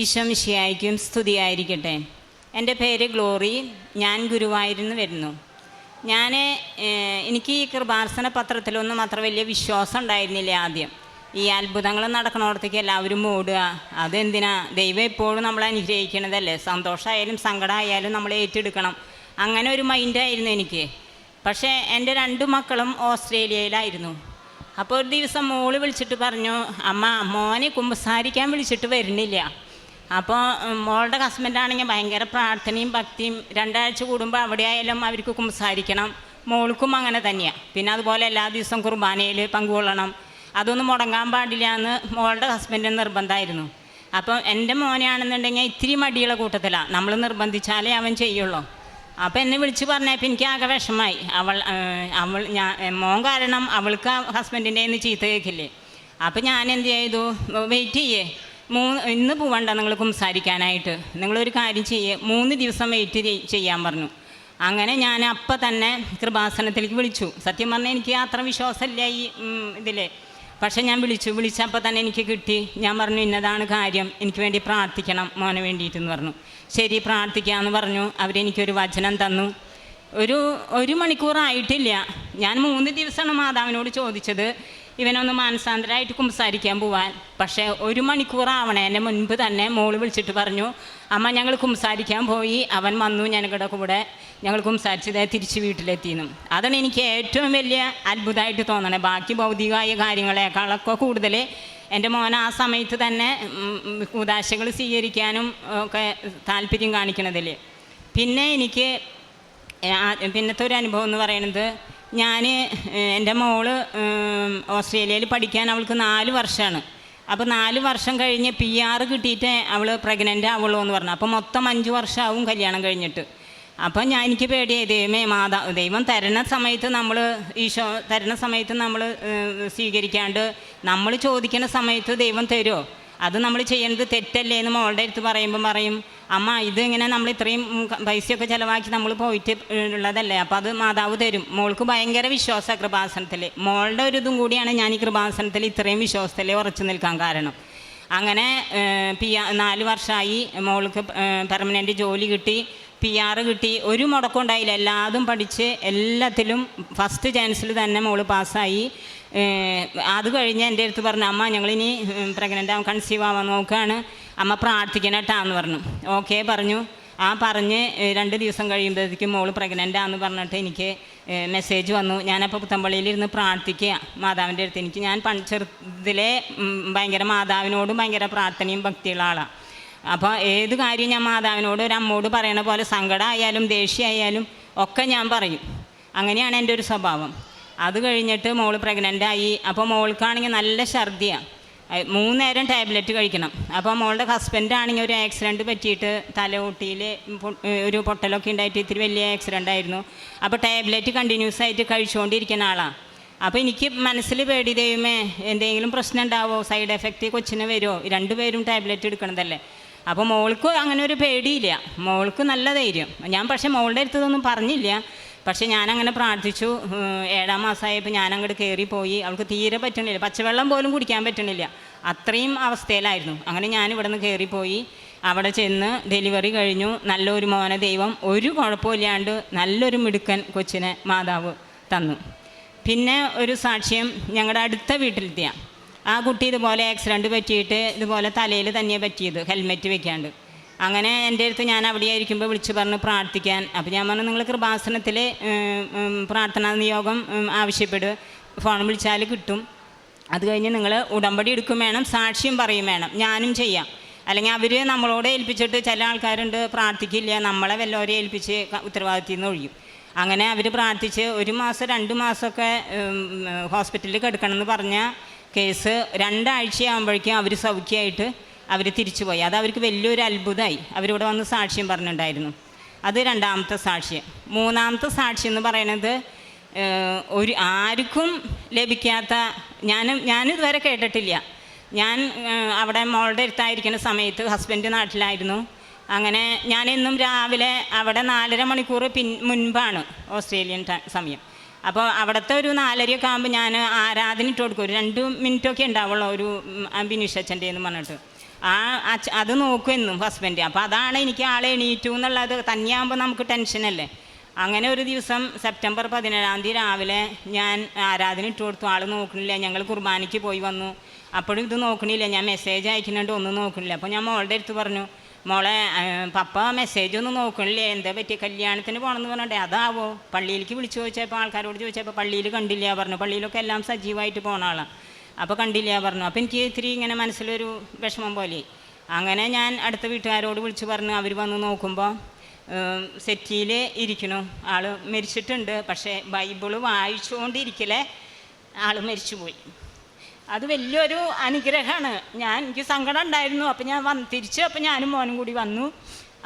ഈശോമിഷിയായിരിക്കും സ്തുതിയായിരിക്കട്ടെ. എന്റെ പേര് ഗ്ലോറി ഞാൻ ഗുരുവായൂരിൽ വരുന്നു. ഞാൻ എനിക്ക് ഈ കൃപാർസന പത്രത്തിലൊന്നും അത്ര വലിയ വിശ്വാസം ഉണ്ടായിരുന്നില്ല ആദ്യം. ഈ അത്ഭുതങ്ങൾ നടക്കണോടത്തേക്ക് എല്ലാവരും ഓടുക അതെന്തിനാ? ദൈവം എപ്പോഴും നമ്മളെ അനുഗ്രഹിക്കണതല്ലേ? സന്തോഷമായാലും സങ്കടമായാലും നമ്മൾ ഏറ്റെടുക്കണം. അങ്ങനെ ഒരു മൈൻഡായിരുന്നു എനിക്ക്. പക്ഷേ എന്റെ രണ്ട് മക്കളും ഓസ്ട്രേലിയയിലായിരുന്നു. അപ്പോൾ ഒരു ദിവസം മോൾ വിളിച്ചിട്ട് പറഞ്ഞു അമ്മ മോനെ കുമ്പസാരിക്കാൻ വിളിച്ചിട്ട് വരുന്നില്ല. അപ്പോൾ മോളുടെ ഹസ്ബൻഡാണെങ്കിൽ ഭയങ്കര പ്രാർത്ഥനയും ഭക്തിയും രണ്ടാഴ്ച കൂടുമ്പോൾ അവിടെ ആയാലും അവർക്ക് കുമ്പസാരിക്കണം മോൾക്കും അങ്ങനെ തന്നെയാണ് പിന്നെ അതുപോലെ എല്ലാ ദിവസവും കുർബാനയിൽ പങ്കുകൊള്ളണം. അതൊന്നും മുടങ്ങാൻ പാടില്ല എന്ന് മോളുടെ ഹസ്ബൻഡിന് നിർബന്ധമായിരുന്നു. അപ്പം എന്റെ മോനെയാണെന്നുണ്ടെങ്കിൽ ഇത്തിരി മടിയുള്ള കൂട്ടത്തിലാണ് നമ്മൾ നിർബന്ധിച്ചാലേ അവൻ ചെയ്യുള്ളൂ. അപ്പോൾ എന്നെ വിളിച്ച് പറഞ്ഞപ്പോൾ എനിക്ക് ആകെ വിഷമായി. അവൾ അവൾ ഞാൻ മോൻ കാരണം അവൾക്ക് ഹസ്ബൻഡിന്റെ നിന്ന് ചീത്ത കേൾക്കില്ലേ. അപ്പോൾ ഞാൻ എന്ത് ചെയ്തു? വെയിറ്റ് ചെയ്യേ. മൂന്ന് ഇന്ന് പോവണ്ട നിങ്ങൾ സംസാരിക്കാനായിട്ട്. നിങ്ങളൊരു കാര്യം ചെയ്യേ. മൂന്ന് ദിവസം വെയിറ്റ് ചെയ്യാൻ പറഞ്ഞു. അങ്ങനെ ഞാൻ അപ്പം തന്നെ കൃപാസനത്തിലേക്ക് വിളിച്ചു. സത്യം പറഞ്ഞാൽ എനിക്ക് അത്ര വിശ്വാസമില്ല ഈ ഇതിൽ പക്ഷെ ഞാൻ വിളിച്ചു. വിളിച്ചപ്പോൾ തന്നെ എനിക്ക് കിട്ടി. ഞാൻ പറഞ്ഞു ഇന്നതാണ് കാര്യം. എനിക്ക് വേണ്ടി പ്രാർത്ഥിക്കണം മോനെ വേണ്ടിയിട്ടെന്ന് പറഞ്ഞു. ശരി പ്രാർത്ഥിക്കാമെന്ന് പറഞ്ഞു. അവരെനിക്കൊരു വചനം തന്നു. ഒരു ഒരു മണിക്കൂറായിട്ടില്ല. ഞാൻ മൂന്ന് ദിവസമാണ് മാതാവിനോട് ചോദിച്ചത്. ഇവനൊന്ന് മാനസാന്തരമായിട്ട് കുംസാരിക്കാൻ പോവാൻ. പക്ഷേ ഒരു മണിക്കൂറാവണേന്റെ മുൻപ് തന്നെ മോൾ വിളിച്ചിട്ട് പറഞ്ഞു അമ്മ ഞങ്ങൾ കുംസാരിക്കാൻ പോയി. അവൻ വന്നു ഞങ്ങളുടെ കൂടെ. ഞങ്ങൾ കുമ്പസാരിച്ചത് തിരിച്ച് വീട്ടിലെത്തിയെന്നും. അതാണ് എനിക്ക് ഏറ്റവും വലിയ അത്ഭുതമായിട്ട് തോന്നണേ. ബാക്കി ഭൗതികമായ കാര്യങ്ങളെക്കാളൊക്കെ കൂടുതൽ എന്റെ മോൻ ആ സമയത്ത് തന്നെ ഉദാശകൾ സ്വീകരിക്കാനും ഒക്കെ താല്പര്യം കാണിക്കണതിൽ പിന്നെ എനിക്ക് പിന്നത്തെ ഒരു അനുഭവം എന്ന് പറയുന്നത് ഞാൻ എന്റെ മോൾ ഓസ്ട്രേലിയയിൽ പഠിക്കാൻ അവൾക്ക് നാല് വർഷമാണ് അപ്പോൾ നാല് വർഷം കഴിഞ്ഞ് പി ആർ കിട്ടിയിട്ട് അവൾ പ്രഗ്നന്റ് ആവുള്ളൂ എന്ന് പറഞ്ഞു. അപ്പോൾ മൊത്തം അഞ്ച് വർഷമാവും കല്യാണം കഴിഞ്ഞിട്ട്. അപ്പോൾ ഞാൻ എനിക്ക് പേടിയായി. ദൈവമേ മാതാ ദൈവം തരുന്ന സമയത്ത് നമ്മൾ ഈശോ തരുന്ന സമയത്ത് നമ്മൾ സ്വീകരിക്കാണ്ട് നമ്മൾ ചോദിക്കുന്ന സമയത്ത് ദൈവം തരുമോ അത് നമ്മൾ ചെയ്യേണ്ടത് തെറ്റല്ലേ എന്ന് മോളുടെ അടുത്ത് പറയുമ്പോൾ പറയും അമ്മ ഇത് ഇങ്ങനെ നമ്മൾ ഇത്രയും പൈസയൊക്കെ ചിലവാക്കി നമ്മൾ പോയിട്ട് ഉള്ളതല്ലേ അപ്പോൾ അത് മാതാവ് തരും. മോൾക്ക് ഭയങ്കര വിശ്വാസമാണ് കൃപാസനത്തിൽ. മോളുടെ ഒരു ഇതും കൂടിയാണ് ഞാൻ ഈ കൃപാസനത്തിൽ ഇത്രയും വിശ്വാസത്തിൽ ഉറച്ചു നിൽക്കാൻ കാരണം. അങ്ങനെ പി നാല് വർഷമായി മോൾക്ക് പെർമനന്റ് ജോലി കിട്ടി പി ആർ കിട്ടി. ഒരു മുടക്കം ഉണ്ടായില്ല. എല്ലാതും പഠിച്ച് എല്ലാത്തിലും ഫസ്റ്റ് ചാൻസിൽ തന്നെ മോൾ പാസ്സായി. അത് കഴിഞ്ഞ് എന്റെ അടുത്ത് പറഞ്ഞു അമ്മ ഞങ്ങളിനി പ്രഗ്നന്റ് ആവാൻ കൺസീവ് ആവാൻ നോക്കുകയാണ്. അമ്മ പ്രാർത്ഥിക്കണം കേട്ടാ പറഞ്ഞു. ഓക്കെ പറഞ്ഞു. ആ പറഞ്ഞ് രണ്ട് ദിവസം കഴിയുമ്പോഴത്തേക്കും മോൾ പ്രഗ്നന്റ് ആണെന്ന് പറഞ്ഞിട്ട് എനിക്ക് മെസ്സേജ് വന്നു. ഞാനപ്പോൾ പുത്തമ്പള്ളിയിലിരുന്ന് പ്രാർത്ഥിക്കുക മാതാവിന്റെ അടുത്ത് എനിക്ക് ഞാൻ ചെറുതിലെ ഭയങ്കര മാതാവിനോടും ഭയങ്കര പ്രാർത്ഥനയും ഭക്തിയുള്ള ആളാണ് അപ്പോൾ ഏത് കാര്യം ഞാൻ മാതാവിനോട് ഒരു അമ്മോട് പറയണ പോലെ സങ്കടമായാലും ദേഷ്യമായാലും ഒക്കെ ഞാൻ പറയും. അങ്ങനെയാണ് എന്റെ ഒരു സ്വഭാവം. അത് കഴിഞ്ഞിട്ട് മോൾ പ്രഗ്നന്റ് ആയി. അപ്പോൾ മോൾക്കാണെങ്കിൽ നല്ല ഛർദിയാണ് മൂന്നേരം മൂന്ന് നേരം ടാബ്ലറ്റ് കഴിക്കണം. അപ്പോൾ മോളുടെ ഹസ്ബൻഡ് ആണെങ്കിൽ ഒരു ആക്സിഡന്റ് പറ്റിയിട്ട് തലയൂട്ടിയിൽ ഒരു പൊട്ടലൊക്കെ ഉണ്ടായിട്ട് ഇത്തിരി വലിയ ആക്സിഡന്റ് ആയിരുന്നു. അപ്പോൾ ടാബ്ലറ്റ് കണ്ടിന്യൂസ് ആയിട്ട് കഴിച്ചുകൊണ്ടിരിക്കുന്ന ആളാണ് അപ്പോൾ എനിക്ക് മനസ്സിൽ പേടി ദൈവമേ എന്തെങ്കിലും പ്രശ്നം ഉണ്ടാവോ? സൈഡ് എഫക്റ്റ് കൊച്ചിന് വരുമോ രണ്ടുപേരും ടാബ്ലറ്റ് എടുക്കണതല്ലേ. അപ്പോൾ മോൾക്ക് അങ്ങനെ ഒരു പേടിയില്ല. മോൾക്ക് നല്ല ധൈര്യം. ഞാൻ പക്ഷേ മോളുടെ അടുത്തതൊന്നും പറഞ്ഞില്ല. പക്ഷേ ഞാനങ്ങനെ പ്രാർത്ഥിച്ചു. ഏഴാം മാസമായപ്പോൾ ഞാനങ്ങോട്ട് കയറിപ്പോയി അവൾക്ക് തീരെ പറ്റണില്ല. പച്ചവെള്ളം പോലും കുടിക്കാൻ പറ്റണില്ല. അത്രയും അവസ്ഥയിലായിരുന്നു. അങ്ങനെ ഞാൻ ഇവിടെ നിന്ന് കയറിപ്പോയി അവിടെ ചെന്ന് ഡെലിവറി കഴിഞ്ഞു. നല്ലൊരു മോന ദൈവം ഒരു കുഴപ്പമില്ലാണ്ട് നല്ലൊരു മിടുക്കൻ കൊച്ചിനെ മാതാവ് തന്നു. പിന്നെ ഒരു സാക്ഷ്യം ഞങ്ങളുടെ അടുത്ത വീട്ടിലെത്തിയ. ആ കുട്ടി ഇതുപോലെ ആക്സിഡന്റ് പറ്റിയിട്ട് ഇതുപോലെ തലയിൽ തന്നെ പറ്റിയത്. ഹെൽമെറ്റ് വെക്കാണ്ട്. അങ്ങനെ എന്റെ അടുത്ത് ഞാൻ അവിടെ ആയിരിക്കുമ്പോൾ വിളിച്ച് പറഞ്ഞ് പ്രാർത്ഥിക്കാൻ. അപ്പോൾ ഞാൻ പറഞ്ഞു നിങ്ങൾ കൃപാസനത്തിൽ പ്രാർത്ഥനാ നിയോഗം ആവശ്യപ്പെടുക. ഫോൺ വിളിച്ചാൽ കിട്ടും. അത് കഴിഞ്ഞ് നിങ്ങൾ ഉടമ്പടി എടുക്കും വേണം സാക്ഷ്യം പറയും വേണം. ഞാനും ചെയ്യാം. അല്ലെങ്കിൽ അവർ നമ്മളോട് ഏൽപ്പിച്ചിട്ട് ചില ആൾക്കാരുണ്ട് പ്രാർത്ഥിക്കില്ല. നമ്മളെ വല്ലവരെ ഏൽപ്പിച്ച് ഉത്തരവാദിത്തത്തിൽ നിന്ന് ഒഴിയും. അങ്ങനെ അവർ പ്രാർത്ഥിച്ച് ഒരു മാസം രണ്ട് മാസമൊക്കെ ഹോസ്പിറ്റലിൽ കിടക്കണമെന്ന് പറഞ്ഞ കേസ് രണ്ടാഴ്ചയാകുമ്പോഴേക്കും അവർ സൗഖ്യമായിട്ട് അവർ തിരിച്ചുപോയി അത് അവർക്ക് വലിയൊരു അത്ഭുതമായി. അവരിവിടെ വന്ന് സാക്ഷ്യം പറഞ്ഞിട്ടുണ്ടായിരുന്നു. അത് രണ്ടാമത്തെ സാക്ഷ്യം. മൂന്നാമത്തെ സാക്ഷ്യം എന്ന് പറയുന്നത് ഒരു ആർക്കും ലഭിക്കാത്ത ഞാനും ഞാനിതുവരെ കേട്ടിട്ടില്ല. ഞാൻ അവിടെ മോളുടെ അടുത്തായിരിക്കുന്ന സമയത്ത് ഹസ്ബൻഡ് നാട്ടിലായിരുന്നു. അങ്ങനെ ഞാനെന്നും രാവിലെ അവിടെ നാലര മണിക്കൂർ പിൻ മുൻപാണ് ഓസ്ട്രേലിയൻ സമയം. അപ്പോൾ അവിടുത്തെ ഒരു നാലരയൊക്കെ ആകുമ്പോൾ ഞാൻ ആരാധന ഇട്ട് കൊടുക്കും. ഒരു രണ്ട് മിനിറ്റൊക്കെ ഉണ്ടാവുള്ളൂ ഒരു ബിനീഷ് അച്ഛന്റെ എന്ന് പറഞ്ഞിട്ട്. ആ അത് നോക്കും എന്നും ഹസ്ബൻഡ് അപ്പോൾ അതാണ് എനിക്ക് ആളെ എണീറ്റു എന്നുള്ളത്. തന്നെയാകുമ്പോൾ നമുക്ക് ടെൻഷനല്ലേ അങ്ങനെ ഒരു ദിവസം സെപ്റ്റംബർ പതിനേഴാം തീയതി രാവിലെ ഞാൻ ആരാധന ഇട്ട് കൊടുത്തു. ആൾ നോക്കണില്ല. ഞങ്ങൾ കുർബാനയ്ക്ക് പോയി വന്നു. അപ്പോഴും ഇത് നോക്കണില്ല. ഞാൻ മെസ്സേജ് അയക്കുന്നുണ്ട്. ഒന്നും നോക്കണില്ല. അപ്പോൾ ഞാൻ മോളുടെ അടുത്ത് പറഞ്ഞു മോളെ പപ്പ മെസ്സേജ് ഒന്നും നോക്കണില്ലേ? എന്താ പറ്റിയ? കല്യാണത്തിന് പോകണമെന്ന് പറഞ്ഞേ അതാവോ? പള്ളിയിലേക്ക് വിളിച്ചു ചോദിച്ചപ്പോൾ ആൾക്കാരോട് ചോദിച്ചപ്പോൾ പള്ളിയിൽ കണ്ടില്ല. പറഞ്ഞു പള്ളിയിലൊക്കെ എല്ലാം സജീവമായിട്ട് പോണ ആളാണ് അപ്പോൾ കണ്ടില്ല പറഞ്ഞു. അപ്പോൾ എനിക്ക് ഇത്തിരി ഇങ്ങനെ മനസ്സിലൊരു വിഷമം പോലെ. അങ്ങനെ ഞാൻ അടുത്ത വീട്ടുകാരോട് വിളിച്ച് പറഞ്ഞു. അവർ വന്ന് നോക്കുമ്പോൾ സെറ്റിയിൽ ഇരിക്കണു. ആൾ മരിച്ചിട്ടുണ്ട്. പക്ഷേ ബൈബിൾ വായിച്ചുകൊണ്ടിരിക്കലേ ആൾ മരിച്ചുപോയി. അത് വലിയൊരു അനുഗ്രഹമാണ്. ഞാൻ എനിക്ക് സങ്കടം ഉണ്ടായിരുന്നു. അപ്പോൾ ഞാൻ വന്ന് തിരിച്ച് അപ്പോൾ ഞാനും മോനും കൂടി വന്നു.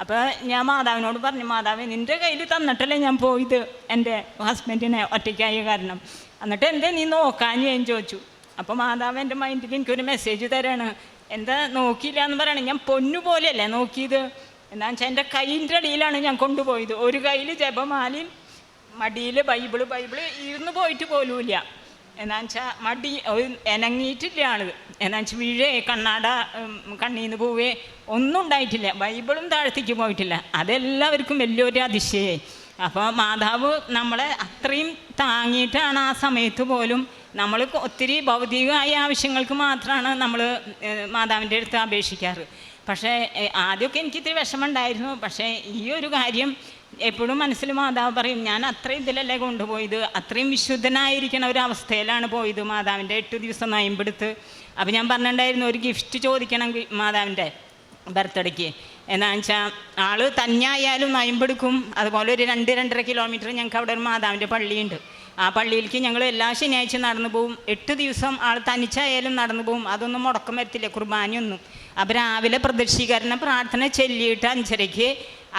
അപ്പോൾ ഞാൻ മാതാവിനോട് പറഞ്ഞു മാതാവ് നിന്റെ കയ്യിൽ തന്നിട്ടല്ലേ ഞാൻ പോയത്? എന്റെ ഹസ്ബൻഡിനെ ഒറ്റയ്ക്കായ കാരണം. എന്നിട്ട് എന്തേ നീ നോക്കാൻ ഞാൻ ചോദിച്ചു. അപ്പോൾ മാതാവ് എന്റെ മൈൻഡിൽ എനിക്കൊരു മെസ്സേജ് തരാണ്. എന്താ നോക്കിയില്ല എന്ന് പറയണേ? ഞാൻ പൊന്നു പോലെയല്ലേ നോക്കിയത്? എന്താ വെച്ചാൽ എന്റെ കൈയിന്റെ അടിയിലാണ് ഞാൻ കൊണ്ടുപോയത്. ഒരു കയ്യിൽ ജപമാലയും മടിയിൽ ബൈബിൾ ബൈബിൾ ഇരുന്ന് പോയിട്ട് പോലുമില്ല. എന്നാ വെച്ചാൽ മടി ഒരു എനങ്ങിയിട്ടില്ല ആൾ. എന്നാ വെച്ചാൽ വീഴേ കണ്ണാട കണ്ണീന്ന് പോവേ ഒന്നും ഉണ്ടായിട്ടില്ല. ബൈബിളും താഴ്ത്തിക്ക് പോയിട്ടില്ല. അതെല്ലാവർക്കും വലിയൊരു അതിശയേ. അപ്പോൾ മാതാവ് നമ്മളെ അത്രയും താങ്ങിയിട്ടാണ് ആ സമയത്ത് പോലും നമ്മൾ ഒത്തിരി ഭൗതികമായ ആവശ്യങ്ങൾക്ക് മാത്രമാണ് നമ്മൾ മാതാവിന്റെ അടുത്ത് അപേക്ഷിക്കാറ്. പക്ഷേ ആദ്യമൊക്കെ എനിക്ക് ഇത്തിരി വിഷമമുണ്ടായിരുന്നു. പക്ഷേ ഈ ഒരു കാര്യം എപ്പോഴും മനസ്സിൽ മാതാവ് പറയും ഞാൻ അത്രയും ഇതിലല്ലേ കൊണ്ടുപോയത്? അത്രയും വിശുദ്ധനായിരിക്കണ ഒരു അവസ്ഥയിലാണ് പോയത് മാതാവിന്റെ എട്ട് ദിവസം നയമ്പെടുത്ത്. അപ്പോൾ ഞാൻ പറഞ്ഞിട്ടുണ്ടായിരുന്നു ഒരു ഗിഫ്റ്റ് ചോദിക്കണം മാതാവിന്റെ ബർത്ത്ഡേക്ക്. എന്താണെന്ന് വെച്ചാൽ ആൾ തന്നെയായാലും നയമ്പെടുക്കും. അതുപോലെ ഒരു രണ്ട് രണ്ടര കിലോമീറ്റർ ഞങ്ങൾക്ക് അവിടെ ഒരു മാതാവിന്റെ പള്ളിയുണ്ട്. ആ പള്ളിയിലേക്ക് ഞങ്ങൾ എല്ലാ ശനിയാഴ്ച നടന്നു പോവും. എട്ട് ദിവസം ആൾ തനിച്ചായാലും നടന്നു പോവും. അതൊന്നും മുടക്കം വരത്തില്ല. കുർബാനയൊന്നും അപ്പം രാവിലെ പ്രദക്ഷികരണ പ്രാർത്ഥന ചൊല്ലിയിട്ട് അഞ്ചരയ്ക്ക്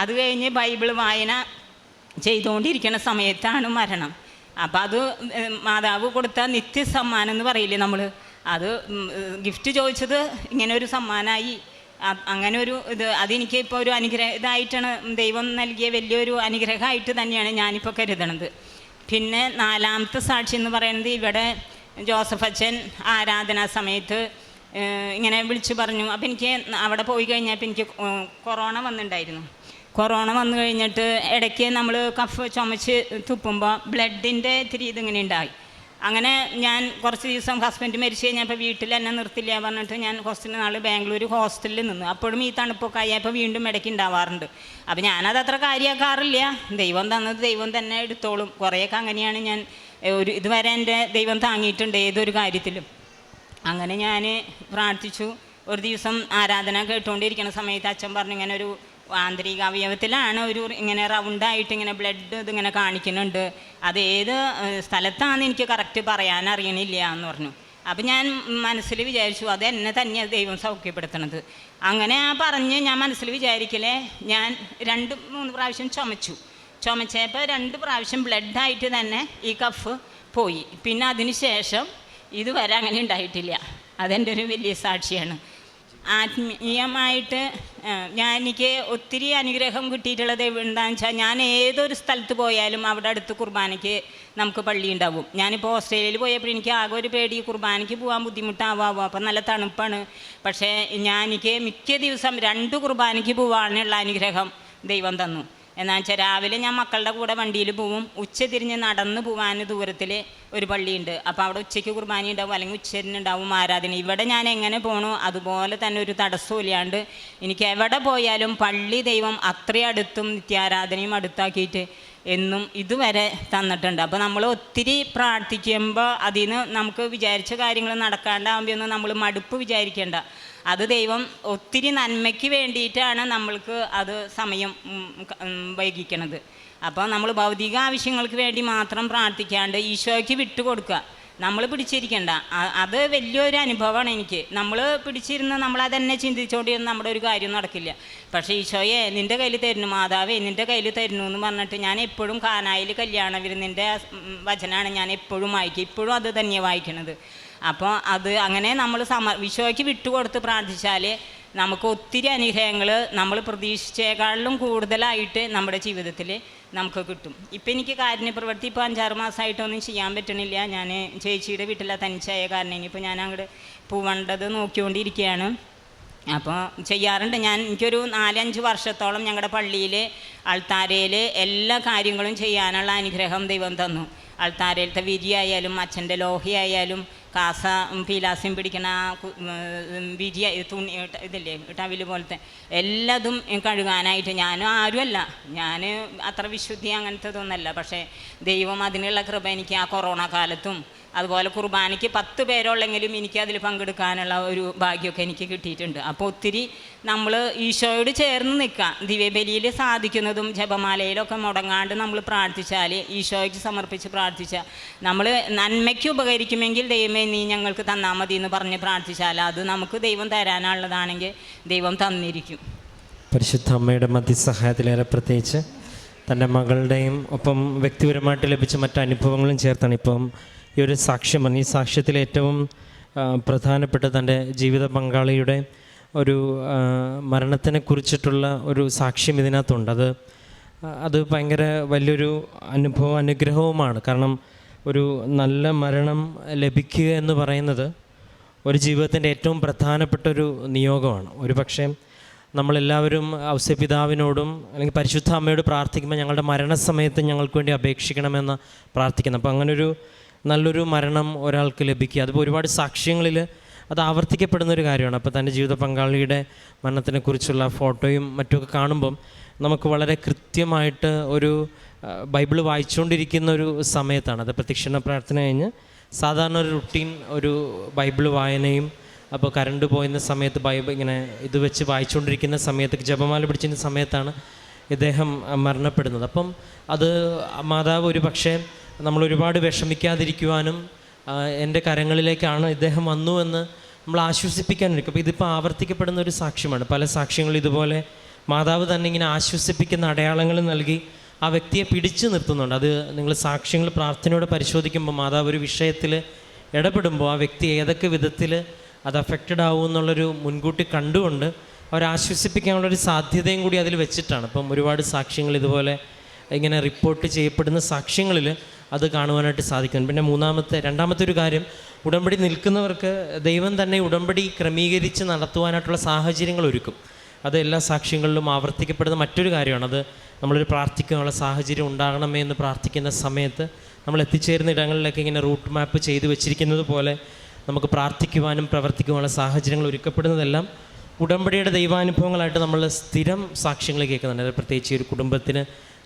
അത് കഴിഞ്ഞ് ബൈബിൾ വായന ചെയ്തുകൊണ്ടിരിക്കുന്ന സമയത്താണ് മരണം. അപ്പം അത് മാതാവ് കൊടുത്ത നിത്യ സമ്മാനം എന്ന് പറയില്ലേ നമ്മൾ അത് ഗിഫ്റ്റ് ചോദിച്ചത് ഇങ്ങനെ ഒരു സമ്മാനമായി അങ്ങനെ ഒരു ഇത് അതെനിക്ക് ഇപ്പോൾ ഒരു അനുഗ്രഹ ഇതായിട്ടാണ് ദൈവം നൽകിയ വലിയൊരു അനുഗ്രഹമായിട്ട് തന്നെയാണ് ഞാനിപ്പോൾ കരുതണത്. പിന്നെ നാലാമത്തെ സാക്ഷി എന്ന് പറയുന്നത് ഇവിടെ ജോസഫ് അച്ഛൻ ആരാധനാ സമയത്ത് ഇങ്ങനെ വിളിച്ചു പറഞ്ഞു. അപ്പം എനിക്ക് അവിടെ പോയി കഴിഞ്ഞപ്പോൾ എനിക്ക് കൊറോണ വന്നിട്ടുണ്ടായിരുന്നു കൊറോണ വന്നു കഴിഞ്ഞിട്ട് ഇടയ്ക്ക് നമ്മൾ കഫ് ചുമച്ച് തുപ്പുമ്പോൾ ബ്ലഡിന്റെ ഇത്തിരി ഇതിങ്ങനെ ഉണ്ടായി അങ്ങനെ ഞാൻ കുറച്ച് ദിവസം ഹസ്ബൻഡ് മരിച്ചു കഴിഞ്ഞപ്പോൾ വീട്ടിൽ എന്നെ നിർത്തില്ല പറഞ്ഞിട്ട് ഞാൻ കുറച്ച് നാൾ ബാംഗ്ലൂർ ഹോസ്റ്റലിൽ നിന്നു. അപ്പോഴും ഈ തണുപ്പൊക്കെ ആയപ്പോൾ വീണ്ടും ഇടയ്ക്ക് ഉണ്ടാവാറുണ്ട് അപ്പോൾ ഞാനത് അത്ര കാര്യമാക്കാറില്ല ദൈവം തന്നത് ദൈവം തന്നെ എടുത്തോളും. കുറേയൊക്കെ അങ്ങനെയാണ് ഞാൻ ഒരു ഇതുവരെ എന്റെ ദൈവം താങ്ങിയിട്ടുണ്ട് ഏതൊരു കാര്യത്തിലും. അങ്ങനെ ഞാൻ പ്രാർത്ഥിച്ചു. ഒരു ദിവസം ആരാധന കേട്ടുകൊണ്ടിരിക്കുന്ന സമയത്ത് അച്ഛൻ പറഞ്ഞു ഇങ്ങനെ ഒരു ആന്തരിക അവയവത്തിലാണ് ഒരു ഇങ്ങനെ റൗണ്ടായിട്ട് ഇങ്ങനെ ബ്ലഡ് ഇതിങ്ങനെ കാണിക്കുന്നുണ്ട്. അത് ഏത് സ്ഥലത്താണെന്ന് എനിക്ക് കറക്റ്റ് പറയാൻ അറിയണില്ല എന്ന് പറഞ്ഞു. അപ്പം ഞാൻ മനസ്സിൽ വിചാരിച്ചു അത് എന്നെ തന്നെയാണ് ദൈവം സൗഖ്യപ്പെടുത്തണത്. അങ്ങനെ ആ പറഞ്ഞ് ഞാൻ മനസ്സിൽ വിചാരിക്കലേ ഞാൻ രണ്ട് മൂന്ന് പ്രാവശ്യം ചുമച്ചു. ചുമച്ചപ്പോൾ രണ്ട് പ്രാവശ്യം ബ്ലഡായിട്ട് തന്നെ ഈ കഫ് പോയി. പിന്നെ അതിന് ശേഷം ഇതുവരെ അങ്ങനെ ഉണ്ടായിട്ടില്ല. അതെന്റെ ഒരു വലിയ സാക്ഷിയാണ്. ആത്മീയമായിട്ട് ഞാൻ എനിക്ക് ഒത്തിരി അനുഗ്രഹം കിട്ടിയിട്ടുള്ളത് എന്താണെന്ന് വെച്ചാൽ ഞാൻ ഏതൊരു സ്ഥലത്ത് പോയാലും അവിടെ അടുത്ത് കുർബാനയ്ക്ക് നമുക്ക് പള്ളി ഉണ്ടാവും. ഞാനിപ്പോൾ ഓസ്ട്രേലിയയിൽ പോയപ്പോൾ എനിക്ക് ആകെ ഒരു പേടി കുർബാനയ്ക്ക് പോകാൻ ബുദ്ധിമുട്ടാവാവോ അപ്പം നല്ല തണുപ്പാണ്. പക്ഷേ ഞാൻ എനിക്ക് മിക്ക ദിവസം രണ്ട് കുർബാനയ്ക്ക് പോകാനുള്ള അനുഗ്രഹം ദൈവം തന്നു. എന്നാ വെച്ചാൽ രാവിലെ ഞാൻ മക്കളുടെ കൂടെ വണ്ടിയിൽ പോവും. ഉച്ച തിരിഞ്ഞ് നടന്ന് പോവാൻ ദൂരത്തിൽ ഒരു പള്ളിയുണ്ട്. അപ്പോൾ അവിടെ ഉച്ചയ്ക്ക് കുർബാന ഉണ്ടാവും അല്ലെങ്കിൽ ഉച്ചരിനുണ്ടാവും ആരാധന. ഇവിടെ ഞാൻ എങ്ങനെ പോകണോ അതുപോലെ തന്നെ ഒരു തടസ്സമില്ലാണ്ട് എനിക്ക് എവിടെ പോയാലും പള്ളി ദൈവം അത്രയും അടുത്തും നിത്യാരാധനയും അടുത്താക്കിയിട്ട് എന്നും ഇതുവരെ തന്നിട്ടുണ്ട്. അപ്പോൾ നമ്മൾ ഒത്തിരി പ്രാർത്ഥിക്കുമ്പോൾ അതിന് നമുക്ക് വിചാരിച്ച കാര്യങ്ങൾ നടക്കാണ്ടാകുമ്പോൾ നമ്മൾ മടുപ്പ് വിചാരിക്കേണ്ട. അത് ദൈവം ഒത്തിരി നന്മയ്ക്ക് വേണ്ടിയിട്ടാണ് നമ്മൾക്ക് അത് സമയം വൈകിക്കണത്. അപ്പോൾ നമ്മൾ ഭൗതിക ആവശ്യങ്ങൾക്ക് വേണ്ടി മാത്രം പ്രാർത്ഥിക്കാണ്ട് ഈശോയ്ക്ക് വിട്ടുകൊടുക്കുക. നമ്മൾ പിടിച്ചിരിക്കണ്ട. അത് വലിയൊരു അനുഭവമാണ് എനിക്ക്. നമ്മൾ പിടിച്ചിരുന്ന നമ്മളത് തന്നെ ചിന്തിച്ചുകൊണ്ടിരുന്ന നമ്മുടെ ഒരു കാര്യം നടക്കില്ല. പക്ഷേ ഈശോയെ നിന്റെ കയ്യിൽ തരുന്നു. മാതാവേ നിന്റെ കയ്യിൽ തരുന്നു എന്ന് പറഞ്ഞിട്ട് ഞാൻ എപ്പോഴും കാനായിൽ കല്യാണ വിരുന്നിന്റെ വചനമാണ് ഞാൻ എപ്പോഴും വായിക്കുക. ഇപ്പോഴും അത് തന്നെയാണ് വായിക്കുന്നത് അപ്പോൾ അത് അങ്ങനെ നമ്മൾ സമ വിശോയ്ക്ക് വിട്ടുകൊടുത്ത് പ്രാർത്ഥിച്ചാൽ നമുക്ക് ഒത്തിരി അനുഗ്രഹങ്ങൾ നമ്മൾ പ്രതീക്ഷിച്ചേക്കാളിലും കൂടുതലായിട്ട് നമ്മുടെ ജീവിതത്തിൽ നമുക്ക് കിട്ടും. ഇപ്പം എനിക്ക് കാരുണ്യപ്രവൃത്തി ഇപ്പോൾ അഞ്ചാറ് മാസമായിട്ടൊന്നും ചെയ്യാൻ പറ്റണില്ല. ഞാൻ ചേച്ചിയുടെ വീട്ടിലെ തനിച്ചായ കാരണം ഇനിയിപ്പോൾ ഞാൻ അങ്ങോട്ട് പോവേണ്ടത് നോക്കിക്കൊണ്ടിരിക്കുകയാണ് അപ്പോൾ ചെയ്യാറുണ്ട്. ഞാൻ എനിക്കൊരു നാലഞ്ച് വർഷത്തോളം ഞങ്ങളുടെ പള്ളിയിൽ അൾത്താരയിൽ എല്ലാ കാര്യങ്ങളും ചെയ്യാനുള്ള അനുഗ്രഹം ദൈവം തന്നു. അൾത്താരയിലത്തെ വിരിയായാലും അച്ഛന്റെ ലോഹയായാലും കാസ ഉം, പിടിക്കണ വിരി തുണി ഇതില്ലേ ടവിൽ പോലത്തെ എല്ലാതും കഴുകാനായിട്ട് ഞാനും ആരുമല്ല. ഞാൻ അത്ര വിശുദ്ധി അങ്ങനത്തെ ഇതൊന്നല്ല പക്ഷേ ദൈവം അതിനുള്ള കൃപ എനിക്ക് ആ കൊറോണ കാലത്തും അതുപോലെ കുർബാനയ്ക്ക് പത്ത് പേരുള്ളെങ്കിലും എനിക്ക് അതിൽ പങ്കെടുക്കാനുള്ള ഒരു ഭാഗ്യമൊക്കെ എനിക്ക് കിട്ടിയിട്ടുണ്ട്. അപ്പോൾ ഒത്തിരി നമ്മൾ ഈശോയോട് ചേർന്ന് നിൽക്കാം. ദിവ്യബലിയിൽ സാധിക്കുന്നതും ജപമാലയിലൊക്കെ മുടങ്ങാണ്ട് നമ്മൾ പ്രാർത്ഥിച്ചാൽ ഈശോയ്ക്ക് സമർപ്പിച്ച് പ്രാർത്ഥിച്ചാൽ നമ്മൾ നന്മയ്ക്ക് ഉപകരിക്കുമെങ്കിൽ ദൈവമേ നീ ഞങ്ങൾക്ക് തന്നാൽ മതി എന്ന് പറഞ്ഞ് പ്രാർത്ഥിച്ചാൽ അത് നമുക്ക് ദൈവം തരാനുള്ളതാണെങ്കിൽ ദൈവം തന്നിരിക്കും. പരിശുദ്ധ അമ്മയുടെ മധ്യസഹായത്തിലേറെ പ്രത്യേകിച്ച് തന്റെ മകളുടെയും ഒപ്പം വ്യക്തിപരമായിട്ട് ലഭിച്ച മറ്റു അനുഭവങ്ങളും ചേർത്താണ് ഇപ്പം ഈ ഒരു സാക്ഷ്യം ഈ സാക്ഷ്യത്തിൽ ഏറ്റവും പ്രധാനപ്പെട്ട തന്റെ ജീവിത പങ്കാളിയുടെ ഒരു മരണത്തിനെ കുറിച്ചിട്ടുള്ള ഒരു സാക്ഷ്യം ഇതിനകത്തുണ്ട്. അത് അത് ഭയങ്കര വലിയൊരു അനുഭവം അനുഗ്രഹവുമാണ്. കാരണം ഒരു നല്ല മരണം ലഭിക്കുക എന്ന് പറയുന്നത് ഒരു ജീവിതത്തിന്റെ ഏറ്റവും പ്രധാനപ്പെട്ട ഒരു നിയോഗമാണ്. ഒരു പക്ഷേ നമ്മളെല്ലാവരും ഔസ്യപിതാവിനോടും അല്ലെങ്കിൽ പരിശുദ്ധ അമ്മയോട് പ്രാർത്ഥിക്കുമ്പോൾ ഞങ്ങളുടെ മരണസമയത്ത് ഞങ്ങൾക്ക് വേണ്ടി അപേക്ഷിക്കണമെന്ന് പ്രാർത്ഥിക്കുന്നു. അപ്പോൾ അങ്ങനൊരു നല്ലൊരു മരണം ഒരാൾക്ക് ലഭിക്കുക. അതിപ്പോൾ ഒരുപാട് സാക്ഷ്യങ്ങളിൽ അത് ആവർത്തിക്കപ്പെടുന്ന ഒരു കാര്യമാണ്. അപ്പോൾ തന്റെ ജീവിത പങ്കാളിയുടെ മരണത്തിനെക്കുറിച്ചുള്ള ഫോട്ടോയും മറ്റുമൊക്കെ കാണുമ്പം നമുക്ക് വളരെ കൃത്യമായിട്ട് ഒരു ബൈബിൾ വായിച്ചുകൊണ്ടിരിക്കുന്ന ഒരു സമയത്താണ്. അത് പ്രത്യക്ഷണ പ്രാർത്ഥന കഴിഞ്ഞ് സാധാരണ ഒരു റുട്ടീൻ ഒരു ബൈബിൾ വായനയും അപ്പോൾ കറണ്ട് പോയുന്ന സമയത്ത് ബൈബിൾ ഇങ്ങനെ ഇത് വെച്ച് വായിച്ചുകൊണ്ടിരിക്കുന്ന സമയത്ത് ജപമാല പിടിച്ചിരുന്ന സമയത്താണ് ഇദ്ദേഹം മരണപ്പെടുന്നത്. അപ്പം അത് മാതാവ് ഒരു പക്ഷേ നമ്മൾ ഒരുപാട് വിഷമിക്കാതിരിക്കുവാനും എന്റെ കരങ്ങളിലേക്കാണ് ഇദ്ദേഹം വന്നു എന്ന് നമ്മൾ ആശ്വസിപ്പിക്കാനിരിക്കും. അപ്പോൾ ഇതിപ്പോൾ ആവർത്തിക്കപ്പെടുന്ന ഒരു സാക്ഷ്യമാണ്. പല സാക്ഷ്യങ്ങളും ഇതുപോലെ മാതാവ് തന്നെ ഇങ്ങനെ ആശ്വസിപ്പിക്കുന്ന അടയാളങ്ങൾ നൽകി ആ വ്യക്തിയെ പിടിച്ചു നിർത്തുന്നുണ്ട്. അത് നിങ്ങൾ സാക്ഷ്യങ്ങൾ പ്രാർത്ഥനയോടെ പരിശോധിക്കുമ്പോൾ മാതാവ് ഒരു വിഷയത്തിൽ ഇടപെടുമ്പോൾ ആ വ്യക്തി ഏതൊക്കെ വിധത്തിൽ അത് അഫക്റ്റഡ് ആവും എന്നുള്ളൊരു മുൻകൂട്ടി കണ്ടുകൊണ്ട് അവരാശ്വസിപ്പിക്കാനുള്ളൊരു സാധ്യതയും കൂടി അതിൽ വെച്ചിട്ടാണ്. അപ്പം ഒരുപാട് സാക്ഷ്യങ്ങൾ ഇതുപോലെ ഇങ്ങനെ റിപ്പോർട്ട് ചെയ്യപ്പെടുന്ന സാക്ഷ്യങ്ങളിൽ അത് കാണുവാനായിട്ട് സാധിക്കും. പിന്നെ മൂന്നാമത്തെ രണ്ടാമത്തെ ഒരു കാര്യം ഉടമ്പടി നിൽക്കുന്നവർക്ക് ദൈവം തന്നെ ഉടമ്പടി ക്രമീകരിച്ച് നടത്തുവാനായിട്ടുള്ള സാഹചര്യങ്ങൾ ഒരുക്കും. അത് എല്ലാ സാക്ഷ്യങ്ങളിലും ആവർത്തിക്കപ്പെടുന്ന മറ്റൊരു കാര്യമാണ്. അത് നമ്മളൊരു പ്രാർത്ഥിക്കാനുള്ള സാഹചര്യം ഉണ്ടാകണമേ എന്ന് പ്രാർത്ഥിക്കുന്ന സമയത്ത് നമ്മൾ എത്തിച്ചേരുന്ന ഇടങ്ങളിലൊക്കെ ഇങ്ങനെ റൂട്ട് മാപ്പ് ചെയ്തു വെച്ചിരിക്കുന്നത് പോലെ നമുക്ക് പ്രാർത്ഥിക്കുവാനും പ്രവർത്തിക്കുവാനുള്ള സാഹചര്യങ്ങൾ ഒരുക്കപ്പെടുന്നതെല്ലാം ഉടമ്പടിയുടെ ദൈവാനുഭവങ്ങളായിട്ട് നമ്മൾ സ്ഥിരം സാക്ഷ്യങ്ങൾ കേൾക്കുന്നുണ്ട്. പ്രത്യേകിച്ച് ഒരു കുടുംബത്തിന്